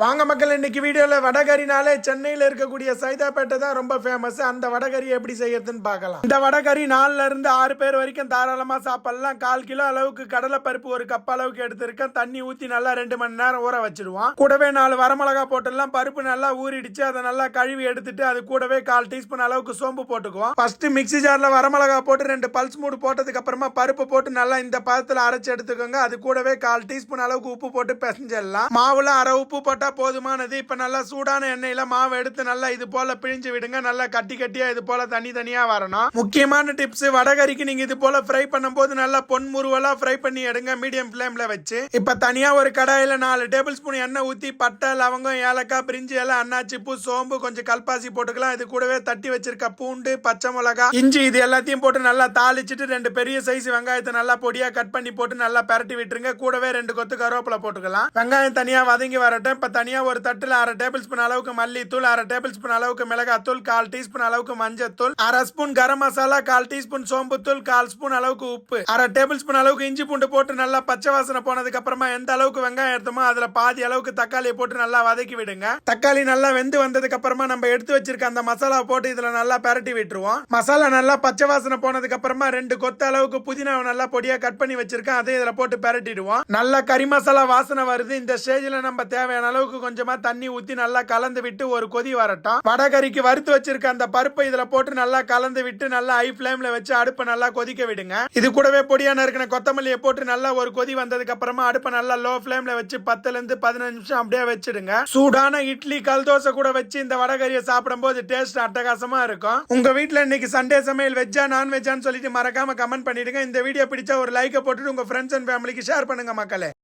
வாங்க மக்கள் இன்னைக்கு வீடியோவில் வடகரினாலே சென்னையில் இருக்கக்கூடிய சைதாப்பேட்டை தான் ரொம்ப ஃபேமஸ் அந்த வடகரி எப்படி செய்யறதுன்னு பார்க்கலாம். இந்த வடகரி நாலுல இருந்து ஆறு பேர் வரைக்கும் தாராளமாக சாப்பிடலாம். கால் கிலோ அளவுக்கு கடலை பருப்பு ஒரு கப் அளவுக்கு எடுத்திருக்கேன். தண்ணி ஊற்றி நல்லா ரெண்டு மணி நேரம் ஊற வச்சிருவோம் கூடவே நாலு வரமிளகா போட்டுடலாம். பருப்பு நல்லா ஊறிடுச்சு. அதை நல்லா கழுவி எடுத்துட்டு அது கூடவே கால் டீஸ்பூன் அளவுக்கு சோம்பு போட்டுக்குவோம். ஃபர்ஸ்ட் மிக்ஸி ஜாரில் வரமிளகா போட்டு ரெண்டு பல்ஸ் மூடு போட்டதுக்கு அப்புறமா பருப்பு போட்டு நல்லா இந்த பதத்தில் அரைச்சி எடுத்துக்கோங்க. அது கூடவே கால் டீஸ்பூன் அளவுக்கு உப்பு போட்டு பிசைஞ்சிடலாம். மாவுல அரை உப்பு போட்டு போதுமானது. இப்போ நல்லா சூடான எண்ணெயில் மாவு எடுத்து நல்லா இது போல் பிழிஞ்சு விடுங்க. நல்லா கட்டி கட்டியாக இது போல் தனி தனியாக வரணும். முக்கியமான டிப்ஸ் வடகரிக்கு நீங்கள் இது போல் ஃப்ரை பண்ணும்போது நல்லா பொன் முருவலாக ஃப்ரை பண்ணி எடுங்க. மீடியம் ஃப்ளேமில் வச்சு. இப்போ தனியாக ஒரு கடாயில் நாலு டேபிள் ஸ்பூன் எண்ணெய் ஊற்றி பட்டை லவங்கம் ஏலக்காய் பிரிஞ்சு எல்லாம் அன்னாச்சி பூ சோம்பு கொஞ்சம் கல்பாசி போட்டுக்கலாம். இது கூடவே தட்டி வச்சிருக்க பூண்டு பச்சை மிளகா இஞ்சி இது எல்லாத்தையும் போட்டு நல்லா தாளிச்சிட்டு ரெண்டு பெரிய சைஸ் வெங்காயத்தை நல்லா பொடியாக கட் பண்ணி போட்டு நல்லா பரட்டி விட்டுருங்க. கூடவே ரெண்டு கொத்து கருவேப்பிலை போட்டுக்கலாம். வெங்காயம் தனியாக வதங்கி வரட்டும். இப்போ தனியாக ஒரு தட்டில் அரை டேபிள் ஸ்பூன் அளவுக்கு மல்லித்தூள் அரை டேபிள் ஸ்பூன் அளவுக்கு மிளகாத்தூள் கால் டீஸ்பூன் அளவுக்கு மஞ்சத்தூள் அரை ஸ்பூன் கரம் மசாலா கால் டீஸ்பூன் சோம்புத்தூள் கால் ஸ்பூன் அளவுக்கு உப்பு. அரை டேபிள் ஸ்பூன் அளவுக்கு இஞ்சி பூண்டு போட்டு நல்லா பச்சை வாசனை போனதுக்கு அப்புறமா எந்த அளவுக்கு வெங்காயம் எடுத்தோமோ அதுல பாதி அளவுக்கு தக்காளியை போட்டு நல்லா வதக்கி விடுங்க. தக்காளி நல்லா வெந்து வந்ததுக்கு அப்புறமா நம்ம எடுத்து வச்சிருக்க அந்த மசாலா போட்டு இதுல நல்லா பரட்டி விட்டுருவோம். மசாலா நல்லா பச்சை வாசனை போனதுக்கு அப்புறமா ரெண்டு கொத்த அளவுக்கு புதினாவை நல்லா பொடியா கட் பண்ணி வச்சிருக்கேன். அதையும் இதுல போட்டு பரட்டிடுவோம். நல்லா கறி மசாலா வாசனை வருது. இந்த ஸ்டேஜ்ல நம்ம தேவையான அளவுக்கு கொஞ்சமா தண்ணி ஊத்தி நல்லா கலந்து விட்டு ஒரு கொதி வரட்டும். வடகறிக்கு வறுத்து வச்சிருக்க அந்த பருப்பை இதுல போட்டு நல்லா கலந்து விட்டு நல்லா ஹை ஃபிளேம்ல வச்சு அடுப்பை நல்லா கொதிக்க விடுங்க. இது கூடவே பொடியான இருக்கிற கொத்தமல்லியை போட்டு நல்லா ஒரு கொதி வந்ததுக்கு அப்புறமா அடுப்பை நல்லா லோ ஃபிளேம்ல வச்சு பத்துல இருந்து பதினஞ்சு நிமிஷம் அப்படியே வச்சிடுங்க. சூடான இட்லி கல் தோசை கூட வச்சு இந்த வடகரியை சாப்பிடும்போது டேஸ்ட் அட்டகாசமா இருக்கும். உங்க வீட்டுல இன்னைக்கு சண்டே சமையல் வெஜ்ஜா நான் வெஜ்ஜான்னு சொல்லிட்டு மறக்காம கமெண்ட் பண்ணிடுங்க. இந்த வீடியோ பிடிச்சா ஒரு லைக்கை போட்டுட்டு உங்க ஃப்ரெண்ட்ஸ் அண்ட் ஃபேமிலிக்கு ஷேர் பண்ணுங்க மக்களே.